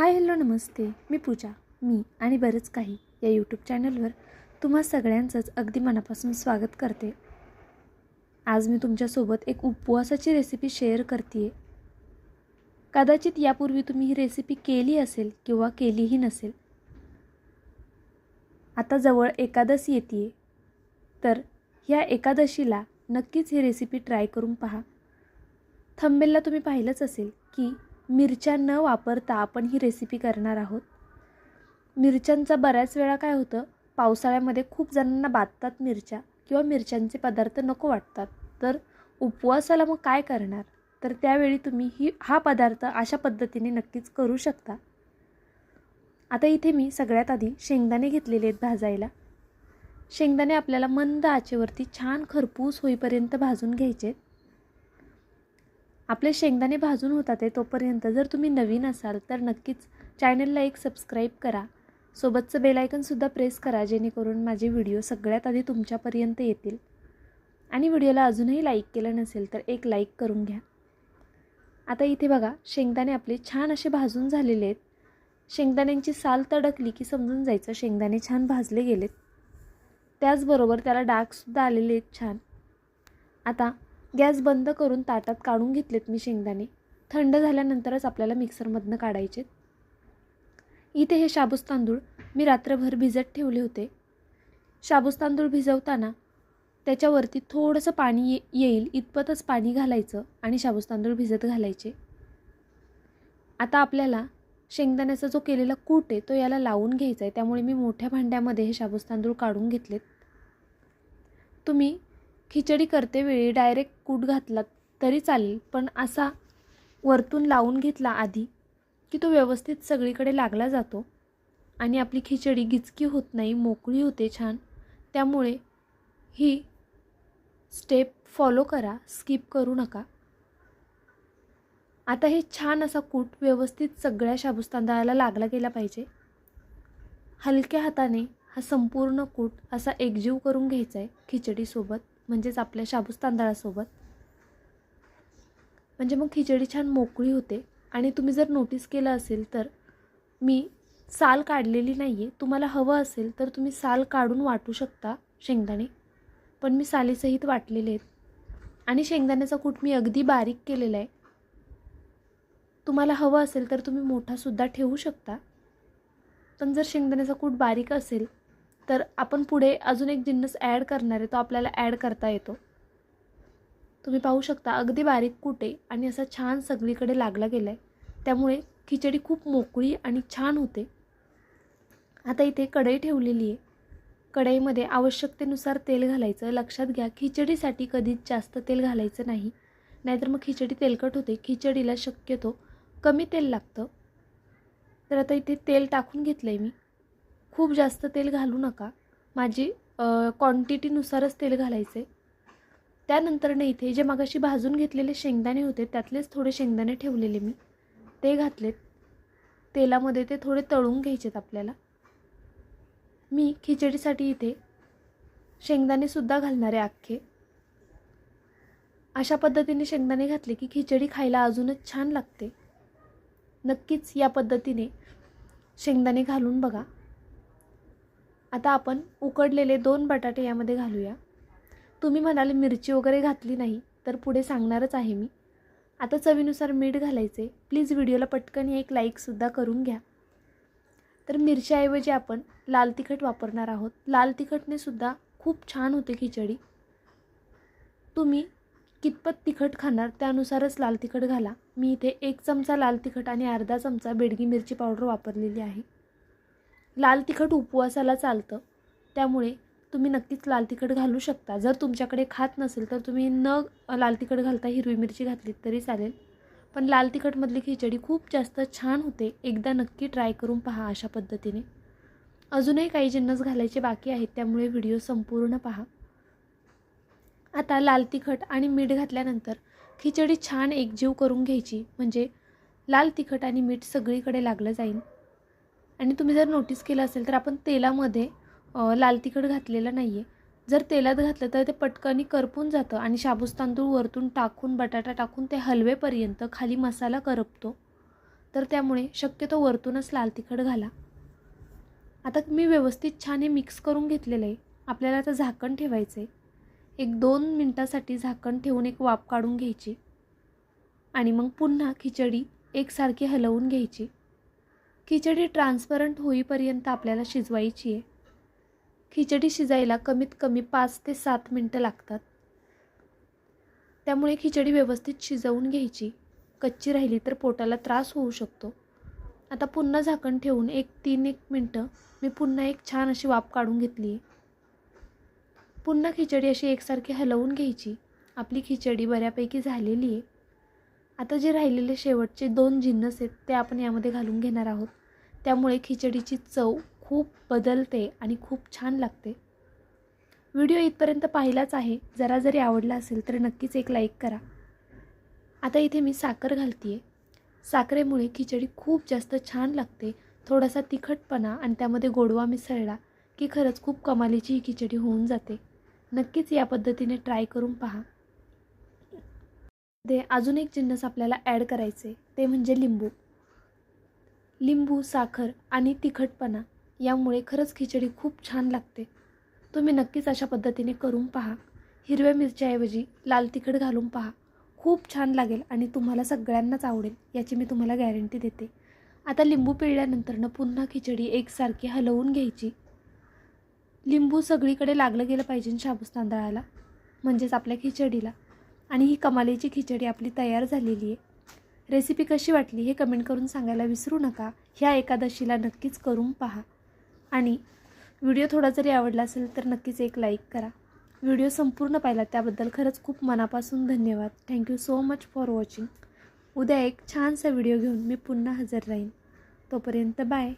Hi hello नमस्ते. मी पूजा मी आणि बरंच काही या यूट्यूब चॅनलवर तुम्हा सगळ्यांचंच अगदी मनापासून स्वागत करते. आज मी तुमच्यासोबत एक उपवासाची रेसिपी शेअर करते कदाचित यापूर्वी तुम्ही ही रेसिपी केली असेल किंवा केलीही नसेल. आता जवळ एकादशी येते तर ह्या एकादशीला नक्कीच ही रेसिपी ट्राय करून पहा. थंबेलला तुम्ही पाहिलंच असेल की मिरच्या न वापरता आपण ही रेसिपी करणार आहोत. मिरच्यांचा बऱ्याच वेळा काय होतं पावसाळ्यामध्ये खूप जणांना बाधतात मिरच्या किंवा मिरच्यांचे पदार्थ नको वाटतात. तर उपवासाला मग काय करणार? तर त्यावेळी तुम्ही ही हा पदार्थ अशा पद्धतीने नक्कीच करू शकता. आता इथे मी सगळ्यात आधी शेंगदाणे घेतलेले आहेत भाजायला. शेंगदाणे आपल्याला मंद आचेवरती छान खरपूस होईपर्यंत भाजून घ्यायचे आहेत. आपले शेंगदाणे भाजून होतात तोपर्यंत जर तुम्ही नवीन असाल तर नक्कीच चॅनलला एक सबस्क्राईब करा. सोबतचं बेलायकनसुद्धा प्रेस करा जेणेकरून माझे व्हिडिओ सगळ्यात आधी तुमच्यापर्यंत येतील. आणि व्हिडिओला अजूनही लाईक केलं नसेल तर एक लाईक करून घ्या. आता इथे बघा शेंगदाणे आपले छान असे भाजून झालेले आहेत. शेंगदाण्यांची साल तडकली की समजून जायचं शेंगदाणे छान भाजले गेलेत. त्याचबरोबर त्याला डागसुद्धा आलेले आहेत छान. आता गॅस बंद करून ताटात काढून घेतलेत मी शेंगदाणे. थंड झाल्यानंतरच आपल्याला मिक्सरमधनं काढायचे इथे हे शाबूस तांदूळ मी रात्रभर भिजत ठेवले होते. शाबूस तांदूळ भिजवताना त्याच्यावरती थोडंसं पाणी ये येईल इतपतच पाणी घालायचं आणि शाबूस तांदूळ भिजत घालायचे. आता आपल्याला शेंगदाण्याचा जो केलेला कूट आहे तो याला लावून घ्यायचा आहे. त्यामुळे मी मोठ्या भांड्यामध्ये हे शाबूस तांदूळ काढून घेतलेत. तुम्ही खिचडी करतेवेळी डायरेक्ट कूट घातला तरी चालेल पण असा वरतून लावून घेतला आधी की तो व्यवस्थित सगळीकडे लागला जातो. आणि आपली खिचडी गिचकी होत नाही मोकळी होते छान. त्यामुळे ही स्टेप फॉलो करा स्किप करू नका. आता हे छान असा कूट व्यवस्थित सगळ्या शाबूस तांदळाला लागला गेला पाहिजे. हलक्या हाताने हा संपूर्ण कूट असा एकजीव करून घ्यायचा आहे खिचडीसोबत. म्हणजेच आपल्या शाबूस तांदळासोबत. म्हणजे मग खिचडी छान मोकळी होते. आणि तुम्ही जर नोटीस केलं असेल तर मी साल काढलेली नाही आहे तुम्हाला हवं असेल तर तुम्ही साल काढून वाटू शकता शेंगदाणे. पण मी सालीसहित वाटलेले आहेत. आणि शेंगदाण्याचा कूट मी अगदी बारीक केलेला आहे. तुम्हाला हवं असेल तर तुम्ही मोठासुद्धा ठेवू शकता. पण जर शेंगदाण्याचा कूट बारीक असेल तर आपण पुढे अजून एक जिन्नस ॲड करणार आहे तो आपल्याला ॲड करता येतो. तुम्ही पाहू शकता अगदी बारीक कुटे आणि असा छान सगळीकडे लागला गेला आहे त्यामुळे खिचडी खूप मोकळी आणि छान होते. आता इथे कढई ठेवलेली आहे. कढईमध्ये आवश्यकतेनुसार तेल घालायचं. लक्षात घ्या खिचडीसाठी कधीच जास्त तेल घालायचं नाही. नाहीतर मग खिचडी तेलकट होते. खिचडीला शक्यतो कमी तेल लागतं. तर आता इथे तेल टाकून घेतलं आहे मी. खूप जास्त तेल घालू नका. माझी क्वांटिटीनुसारच तेल घालायचे त्यानंतरनं इथे जे मगाशी भाजून घेतलेले शेंगदाणे होते त्यातलेच थोडे शेंगदाणे ठेवलेले मी. ते घातलेत. तेलामध्ये ते थोडे तळून घ्यायचेत आपल्याला. मी खिचडीसाठी इथे शेंगदाणेसुद्धा घालणार आहे अख्खे. अशा पद्धतीने शेंगदाणे घातले की खिचडी खायला अजूनच छान लागते. नक्कीच या पद्धतीने शेंगदाणे घालून बघा. आता आपण उकडलेले दोन बटाटे यामध्ये घालूया. तुम्ही म्हणाले मिरची वगैरे घातली नाही तर पुढे सांगणारच आहे मी. आता चवीनुसार मीठ घालायचे. प्लीज व्हिडिओला पटकन एक लाईकसुद्धा करून घ्या. तर मिरच्याऐवजी आपण लाल तिखट वापरणार आहोत. लाल तिखटने सुद्धा खूप छान होते खिचडी. तुम्ही कितपत तिखट खाणार त्यानुसारच लाल तिखट घाला. मी इथे एक चमचा लाल तिखट आणि अर्धा चमचा बेडगी मिरची पावडर वापरलेली आहे. लाल तिखट उपवासाला चालतं. त्यामुळे तुम्ही नक्कीच लाल तिखट घालू शकता. जर तुमच्याकडे खात नसेल तर तुम्ही न लाल तिखट घालता हिरवी मिरची घातलीत तरी चालेल. पण लाल तिखटमधली खिचडी खूप जास्त छान होते. एकदा नक्की ट्राय करून पहा अशा पद्धतीने. अजूनही काही जिन्नस घालायचे बाकी आहेत त्यामुळे व्हिडिओ संपूर्ण पहा. आता लाल तिखट आणि मीठ घातल्यानंतर खिचडी छान एकजीव करून घ्यायची. म्हणजे लाल तिखट आणि मीठ सगळीकडे लागलं जाईल. आणि तुम्ही जर नोटीस केलं असेल तर आपण तेलामध्ये लाल तिखट घातलेलं नाही आहे जर तेलात घातलं तर ते पटकनी करपून जातं आणि शाबूस तांदूळ वरतून टाकून बटाटा टाकून ते हलवेपर्यंत खाली मसाला करपतो. तर त्यामुळे शक्यतो वरतूनच लाल तिखट घाला. आता मी व्यवस्थित छान हे मिक्स करून घेतलेलं आहे. आपल्याला आता झाकण ठेवायचं आहे एक दोन मिनटासाठी झाकण ठेवून एक वाफ काढून घ्यायची. आणि मग पुन्हा खिचडी एकसारखी हलवून घ्यायची. खिचडी ट्रान्सपरंट होईपर्यंत आपल्याला शिजवायची आहे. खिचडी शिजायला कमीत कमी पाच ते सात मिनटं लागतात. त्यामुळे खिचडी व्यवस्थित शिजवून घ्यायची. कच्ची राहिली तर पोटाला त्रास होऊ शकतो. आता पुन्हा झाकण ठेवून एक तीन एक मिनटं मी पुन्हा एक छान अशी वाफ काढून घेतली आहे. पुन्हा खिचडी अशी एकसारखी हलवून घ्यायची. आपली खिचडी बऱ्यापैकी झालेली आहे. आता जे राहिलेले शेवटचे दोन जिन्नस आहेत ते आपण यामध्ये घालून घेणार आहोत. त्यामुळे खिचडीची चव खूप बदलते आणि खूप छान लागते. व्हिडिओ इथपर्यंत पाहिलाच आहे. जरा जरी आवडला असेल तर नक्कीच एक लाईक करा. आता इथे मी साखर घालते आहे साखरेमुळे खिचडी खूप जास्त छान लागते. थोडासा तिखटपणा आणि त्यामध्ये गोडवा मिसळला की खरंच खूप कमालीची ही खिचडी होऊन जाते. नक्कीच या पद्धतीने ट्राय करून पहा. ते अजून एक जिन्नस आपल्याला ॲड करायचे ते म्हणजे लिंबू. लिंबू साखर आणि तिखटपणा यामुळे खरंच खिचडी खूप छान लागते. तुम्ही नक्कीच अशा पद्धतीने करून पहा. हिरव्या मिरच्याऐवजी लाल तिखट घालून पहा. खूप छान लागेल आणि तुम्हाला सगळ्यांनाच आवडेल याची मी तुम्हाला गॅरंटी देते. आता लिंबू पिळल्यानंतरनं पुन्हा खिचडी एकसारखी हलवून घ्यायची. लिंबू सगळीकडे लागलं गेलं पाहिजे शाबूस तांदळाला म्हणजेच आपल्या खिचडीला. आणि ही कमालीची खिचडी आपली तयार झालेली आहे. रेसिपी कशी वाटली हे कमेंट करून सांगायला विसरू नका. ह्या एकादशीला नक्कीच करून पहा. आणि व्हिडिओ थोडा जरी आवडला असेल तर नक्कीच एक लाईक करा. व्हिडिओ संपूर्ण पाहिला त्याबद्दल खरंच खूप मनापासून धन्यवाद. Thank you so much for watching उद्या एक छानसा व्हिडिओ घेऊन मी पुन्हा हजर राहीन. तोपर्यंत बाय